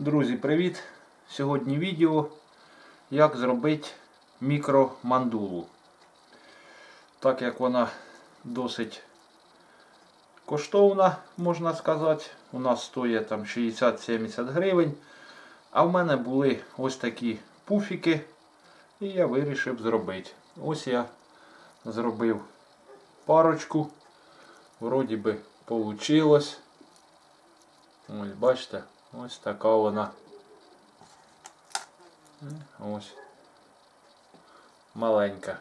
Друзі, привіт! Сьогодні відео, як зробити мікромандулу. Так як вона досить коштовна, можна сказати. У нас стоїть там 60-70 гривень. А в мене були ось такі пуфіки. І я вирішив зробити. Ось я зробив парочку. Вроді би получилось. Ось бачите, ось така вона. Ось. Маленька.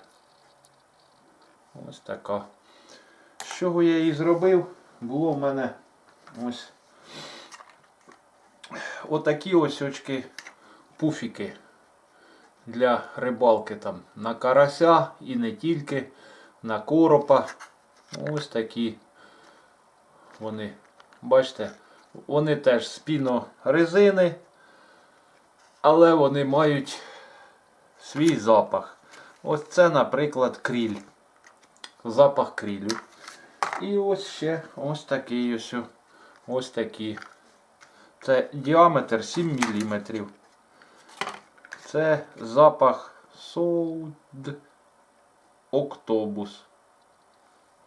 Ось така. З чого я її зробив? Було в мене ось отакі ось очки пуфіки для рибалки там на карася і не тільки, на коропа. Ось такі вони, бачите, вони теж з пінорезини, але вони мають свій запах. Ось це, наприклад, кріль. Запах крілю. І ось ще ось такий ось. Ось такі. Це діаметр 7 мм. Це запах Sold Octobus.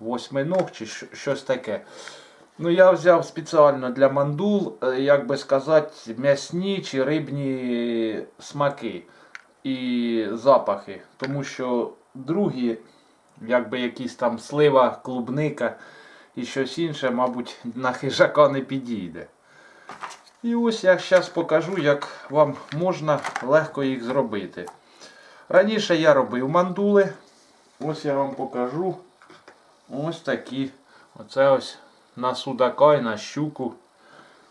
Восьминог чи щось таке. Ну, я взяв спеціально для мандул, е, як би сказати, м'ясні чи рибні смаки і запахи. Тому що другі, якби якісь там слива, клубника і щось інше, мабуть, на хижака не підійде. І ось я зараз покажу, як вам можна легко їх зробити. Раніше я робив мандули. Ось я вам покажу. Ось такі. Оце ось на судака і на щуку.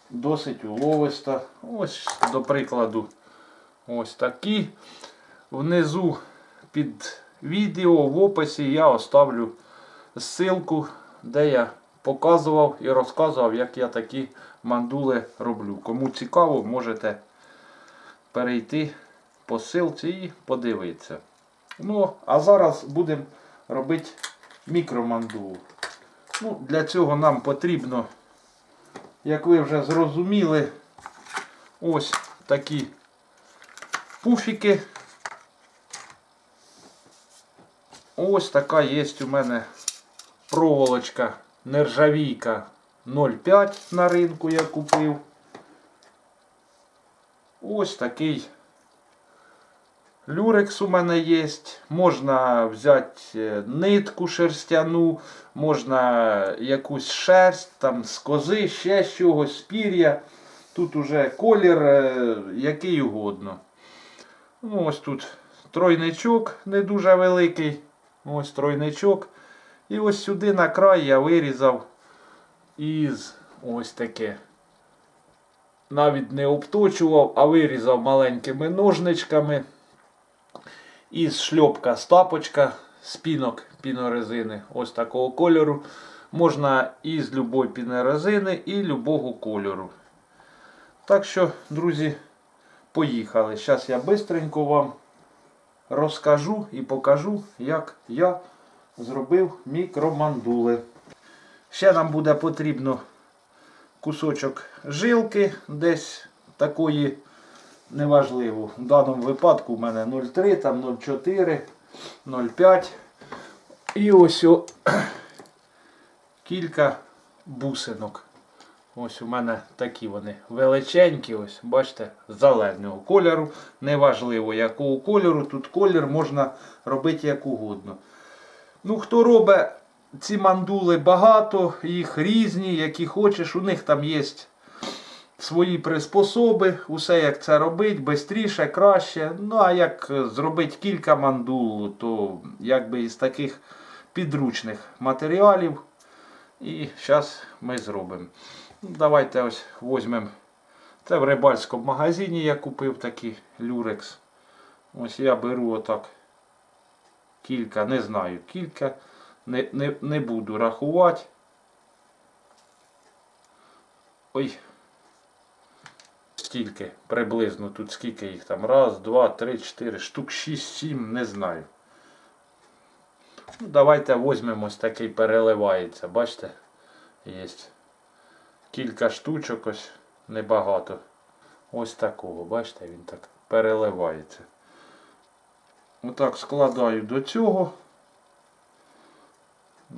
Досить уловиста. Ось, до прикладу, ось такі. Внизу під відео в описі я оставлю ссылку, де я показував і розказував, як я такі мандули роблю. Кому цікаво, можете перейти по ссылці і подивитися. Ну, а зараз будемо робити мікромандулу. Ну, для цього нам потрібно, як ви вже зрозуміли, ось такі пуфіки. Ось така є у мене проволочка нержавійка 0,5 на ринку я купив. Ось такий люрекс у мене є. Можна взяти е, нитку шерстяну, можна якусь шерсть там, з кози, ще з чогось, з пір'я. Тут уже колір е, який угодно. Ну, ось тут тройничок не дуже великий. Ось тройничок. І ось сюди на край я вирізав із ось таке. Навіть не обточував, а вирізав маленькими ножничками. Із шльопка з тапочка, з пінок пінорезини ось такого кольору. Можна із любої пінорезини і любого кольору. Так що, друзі, поїхали. Зараз я швидко вам розкажу і покажу, як я зробив мікромандули. Ще нам буде потрібно кусочок жилки десь такої неважливо. В даному випадку в мене 0,3, там 0,4, 0,5. І ось о, кілька бусинок. Ось у мене такі вони величенькі, ось, бачите, зеленого кольору. Неважливо якого кольору. Тут колір можна робити як угодно. Ну, хто робить ці мандули багато, їх різні, які хочеш. У них там є свої приспособи, усе як це робити, швидше, краще. Ну, а як зробити кілька мандул, то якби із таких підручних матеріалів. І зараз ми зробимо. Давайте ось візьмемо. Це в рибальському магазині я купив такий люрекс. Ось я беру отак кілька, не знаю, кілька. Не, не, не буду рахувати. Ой. Стільки приблизно тут скільки їх там. Раз, два, три, чотири, штук шість, сім, не знаю. Ну, давайте візьмемо ось такий переливається. Бачите? Є кілька штучок ось небагато. ось такого. Бачите, він так переливається. Отак складаю до цього.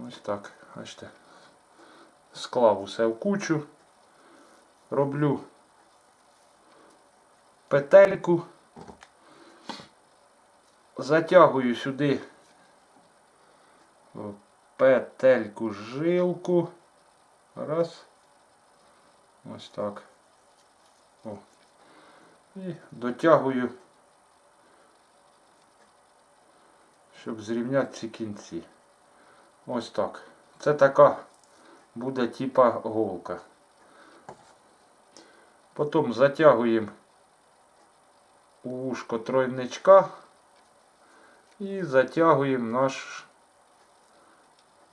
Ось так, бачите. Склав усе в кучу. Роблю петельку. Затягую сюди петельку жилку. Раз. Ось так. О. І дотягую, щоб зрівняти ці кінці. Ось так. Це така буде типа голка. Потім затягуємо у вушко тройничка і затягуємо наш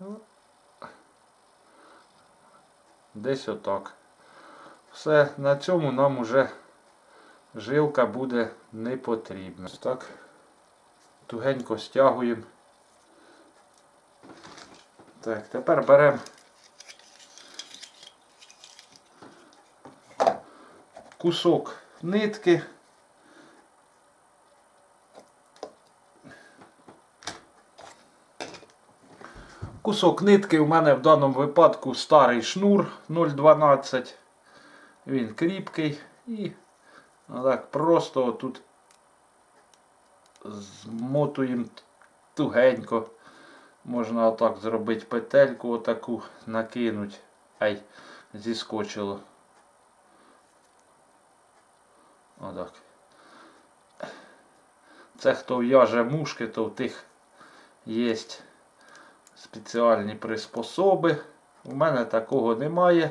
ну, десь отак. Все, на цьому нам уже жилка буде не потрібна. Так, тугенько стягуємо. Так, тепер беремо кусок нитки. Кусок нитки у мене в даному випадку старий шнур 0,12. Він кріпкий і так просто тут змотуємо тугенько. Можна отак зробити петельку, отаку накинуть. Ай, зіскочило. Отак. Це хто в'яже мушки, то в тих є спеціальні приспособи. У мене такого немає.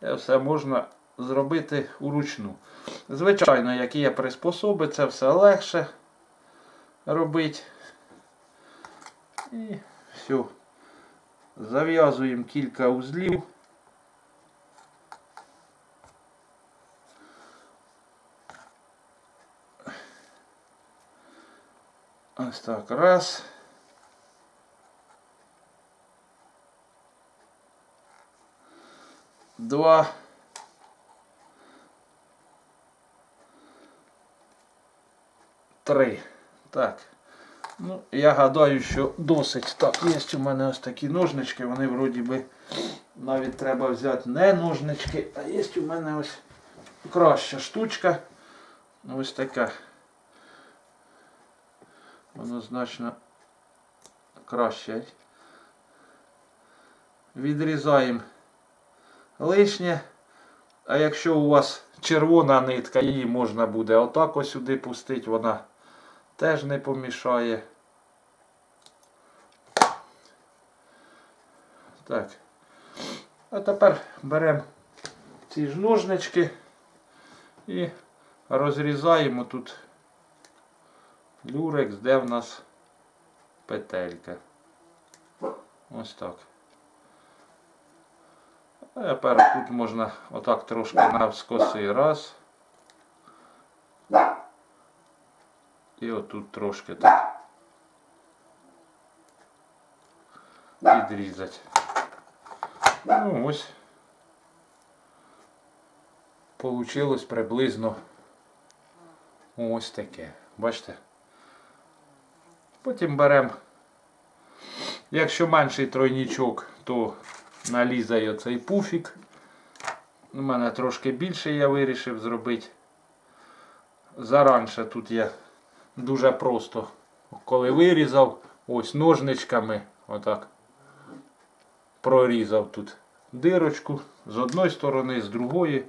Це все можна зробити уручну. Звичайно, які є приспособи, це все легше робити. І все. Зав'язуємо кілька узлів. Ось так, раз. Два. Три. Так. Ну, я гадаю, що досить. Так, є у мене ось такі ножнички, вони вроді би навіть треба взяти не ножнички, а є у мене ось краща штучка. Ось така. Воно значно краще. Відрізаємо лишнє. А якщо у вас червона нитка, її можна буде отак ось сюди пустити, вона теж не помішає. Так. А тепер беремо ці ж ножнички і розрізаємо тут люрекс, де в нас петелька. Ось так. Тепер тут можна отак трошки навскоси раз. І отут трошки так підрізати. Ну ось. Получилось приблизно ось таке. Бачите? Потім беремо, якщо менший тройнічок, то налізає оцей пуфік. У мене трошки більше я вирішив зробити. Заранше тут я дуже просто, коли вирізав, ось ножничками, отак, прорізав тут дирочку з одної сторони, з другої.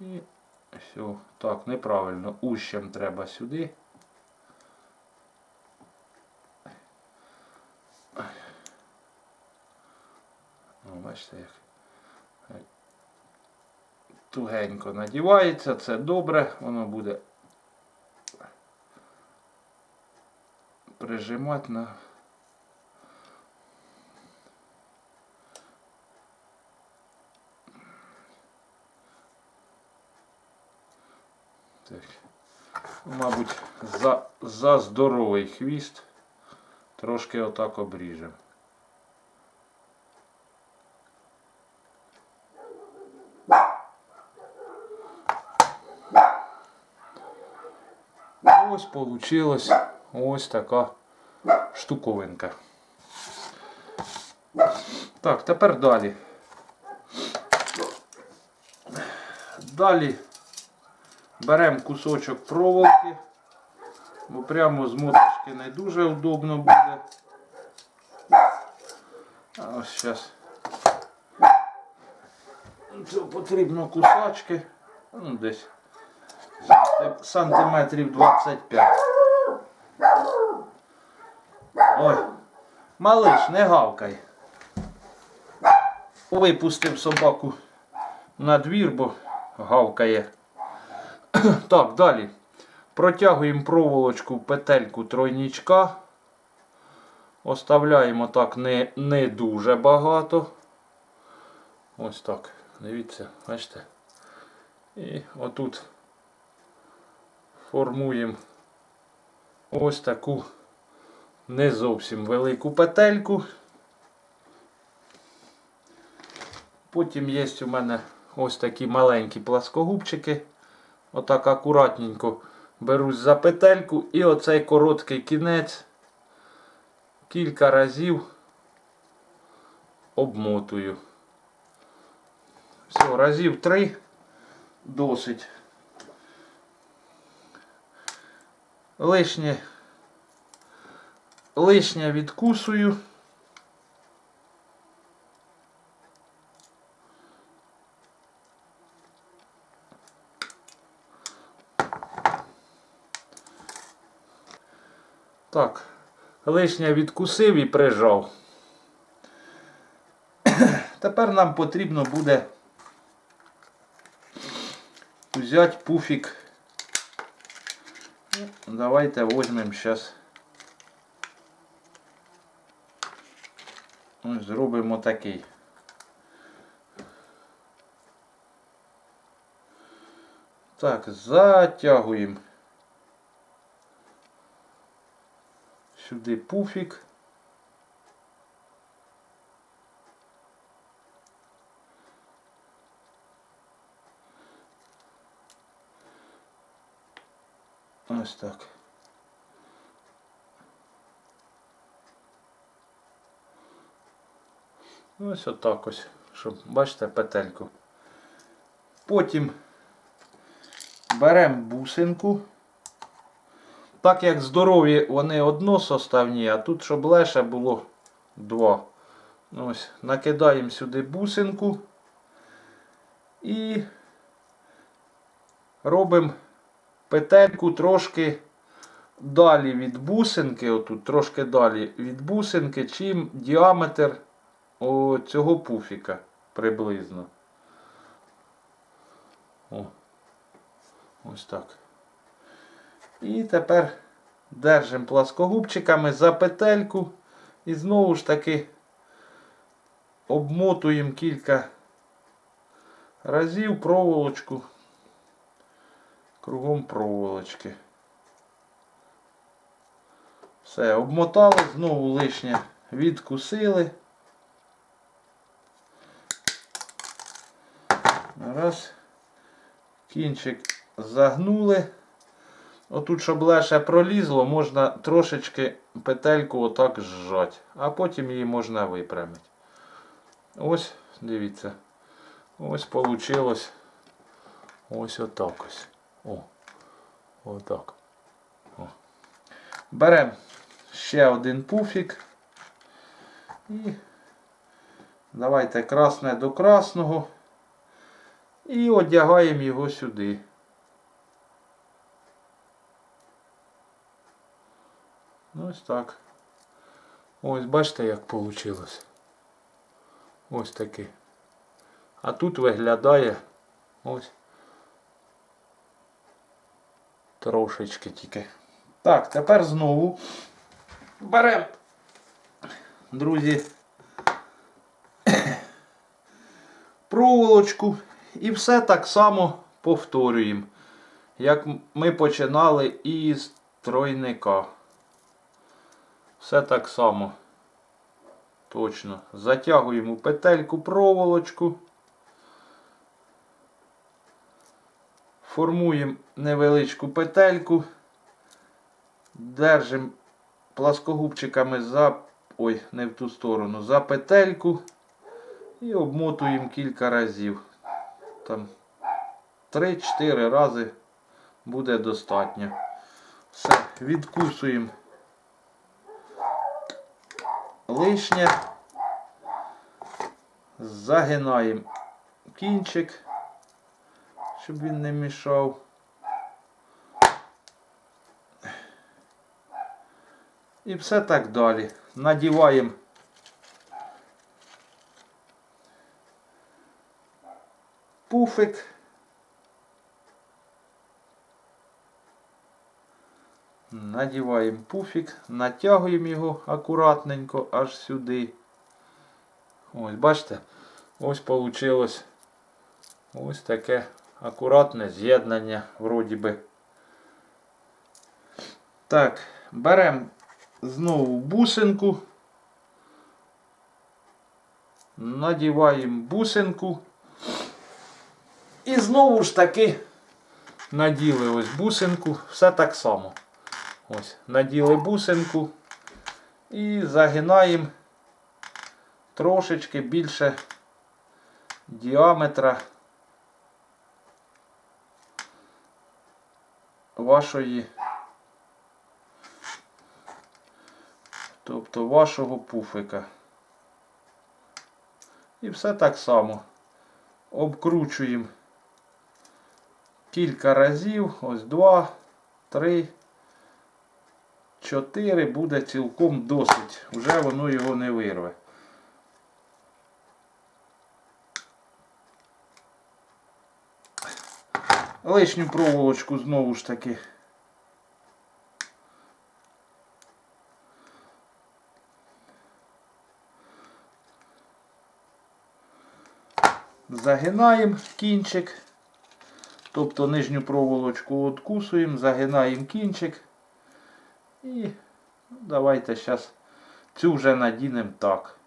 І все, так, неправильно, ущем треба сюди. Бачите як. Тугенько надівається, це добре, воно буде прижимати на Так. Мабуть, за, за здоровий хвіст трошки отак обріжемо. Ось получилась ось така штуковинка. Так, тепер далі. Далі беремо кусочок проволоки, бо прямо з моточки не дуже удобно буде. Ось зараз. Це потрібно кусачки. Ну, десь сантиметрів 25. Ой, малиш, не гавкай. Випустив собаку на двір, бо гавкає. Так, далі. Протягуємо проволочку в петельку тройнічка. Оставляємо так не, не дуже багато. Ось так. Дивіться, бачите. І отут формуємо ось таку не зовсім велику петельку. Потім є у мене ось такі маленькі пласкогубчики. Отак акуратненько берусь за петельку і оцей короткий кінець кілька разів обмотую. Все, разів три досить. Лишнє, лишнє відкусую. Так, лишнє відкусив і прижав. Тепер нам потрібно буде взяти пуфік. Ну, Давайте возьмемо зараз. Ось зробимо такий. Так, затягуємо сюди пуфік. Ось так. Ось отак ось, щоб бачите петельку. Потім беремо бусинку. Так як здорові вони односоставні, а тут, щоб леше було два. Ось, накидаємо сюди бусинку і робимо петельку трошки далі від бусинки, отут трошки далі від бусинки, чим діаметр о, цього пуфіка приблизно. О. Ось так. І тепер держимо пласкогубчиками за петельку і знову ж таки обмотуємо кілька разів проволочку кругом проволочки. Все, обмотали, знову лишнє відкусили. Раз. Кінчик загнули. Отут, щоб леше пролізло, можна трошечки петельку отак зжати, а потім її можна випрямити. Ось, дивіться. Ось вийшло. Ось отак ось. О, отак. О. Беремо ще один пуфік. І давайте красне до красного. І одягаємо його сюди. Ось так. Ось бачите, як вийшло. Ось таке. А тут виглядає ось трошечки тільки. Так, тепер знову беремо, друзі, проволочку і все так само повторюємо, як ми починали із тройника. Все так само. Точно. Затягуємо петельку проволочку. Формуємо невеличку петельку держимо пласкогубчиками за. Ой, не в ту сторону, за петельку і обмотуємо кілька разів. Там 3-4 рази буде достатньо. Все, відкусуємо лишнє, загинаємо кінчик, щоб він не мішав. І все так далі. Надіваємо пуфик. Надіваємо пуфік, натягуємо його акуратненько аж сюди. Ось, бачите, ось вийшло ось таке акуратне з'єднання, вроді би. Так, беремо знову бусинку. Надіваємо бусинку. І знову ж таки наділи ось бусинку. Все так само. Ось, наділи бусинку і загинаємо трошечки більше діаметра вашої, тобто вашого пуфика. І все так само обкручуємо кілька разів, ось два, три. 4 буде цілком досить. Вже воно його не вирве. Лишню проволочку знову ж таки. Загинаємо кінчик. Тобто нижню проволочку откусуємо, загинаємо кінчик. І ну, давайте зараз цю вже надінемо так,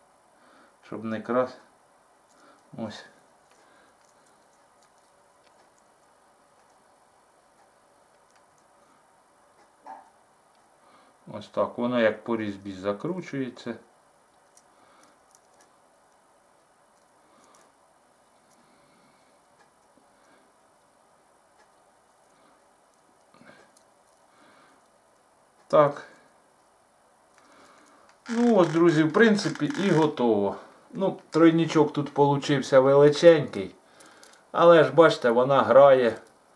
щоб не крас. Ось. Ось так, воно як по різьбі закручується. Так. Ну ось, друзі, в принципі, і готово. Ну, тройничок тут получився величенький. Але ж бачите, вона грає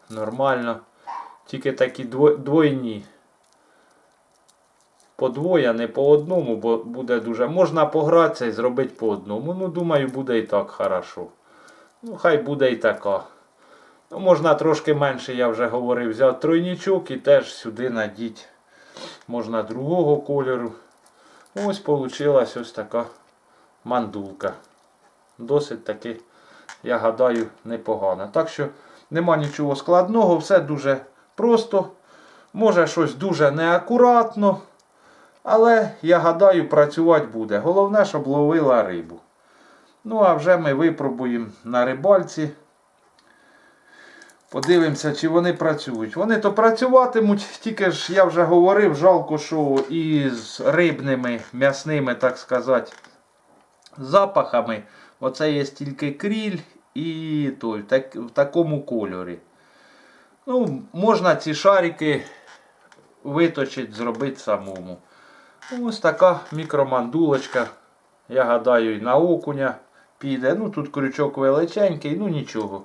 нормально. Тільки такі дво- двойні. По двоє, не по одному, бо буде дуже. Можна погратися і зробити по одному. Ну, думаю, буде і так хорошо. Ну, хай буде і така. Ну, можна трошки менше, я вже говорив, взяти тройничок і теж сюди надіть. Можна другого кольору. Ось получилась ось така мандулка. Досить таки, я гадаю, непогана. Так що нема нічого складного, все дуже просто. Може щось дуже неакуратно. Але я гадаю, працювати буде. Головне, щоб ловила рибу. Ну, а вже ми випробуємо на рибальці. Подивимося, чи вони працюють. Вони то працюватимуть, тільки ж я вже говорив, жалко, що із рибними, м'ясними, так сказати, запахами. Оце є тільки кріль і той, так, в такому кольорі. Ну, Можна ці шарики виточити, зробити самому. Ось така мікромандулочка. Я гадаю, і на окуня піде. Ну тут крючок величенький, ну нічого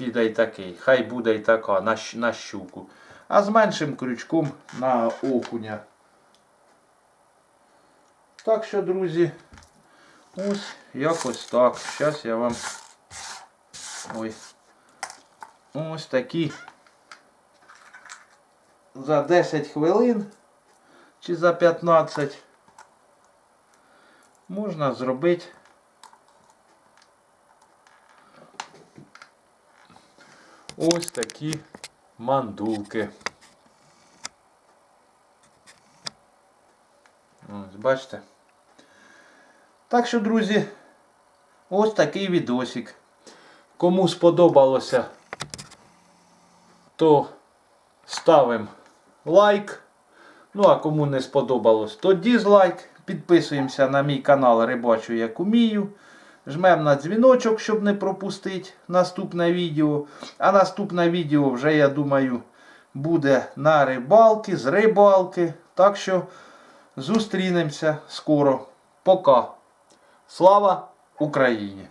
піде й такий. Хай буде й така на, на щуку. А з меншим крючком на окуня. Так що, друзі, ось якось так. Зараз я вам. Ой. Ось такі. За 10 хвилин чи за 15 можна зробити ось такі мандулки. Ось, бачите? Так що, друзі, ось такий відосик. Кому сподобалося, то ставимо лайк. Ну, а кому не сподобалось, то дізлайк. Підписуємося на мій канал Рибачу як умію. Жмемо на дзвіночок, щоб не пропустити наступне відео. А наступне відео вже, я думаю, буде на рибалки, з рибалки. Так що зустрінемося скоро. Пока. Слава Україні!